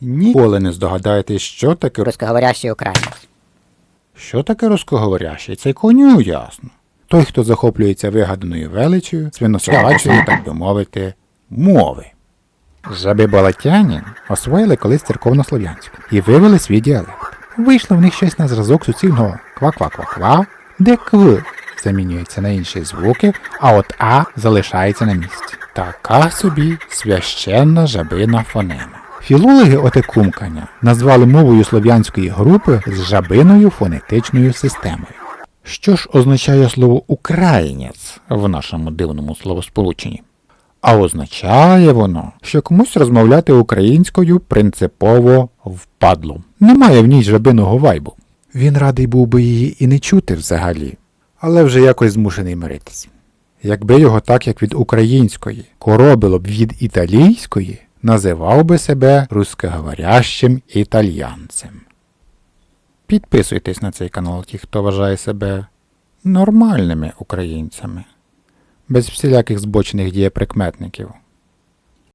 Ніколи не здогадаєтесь, що таке Русскоговорящий українець. Що таке русскоговорящий? Це коню ясно. Той, хто захоплюється вигаданою величою, свинособачою, так би мовити, мови. Жаби балатяні освоїли колись церковнослов'янську і вивели свій діалект. Вийшло в них щось на зразок суцільного ква-ква-ква-ква, де кв замінюється на інші звуки, а от а залишається на місці. Така собі священна жабина фонема. Філологи отекумкання назвали мовою слов'янської групи з жабиною фонетичною системою. Що ж означає слово українець в нашому дивному словосполученні? А означає воно, що комусь розмовляти українською принципово впадло. Немає в ній жабиного вайбу. Він радий був би її і не чути взагалі, але вже якось змушений миритись. Якби його так, як від української, коробило б від італійської, називав би себе рускоговорящим італьянцем. Підписуйтесь на цей канал, ті, хто вважає себе нормальними українцями, без всіляких збочених дієприкметників.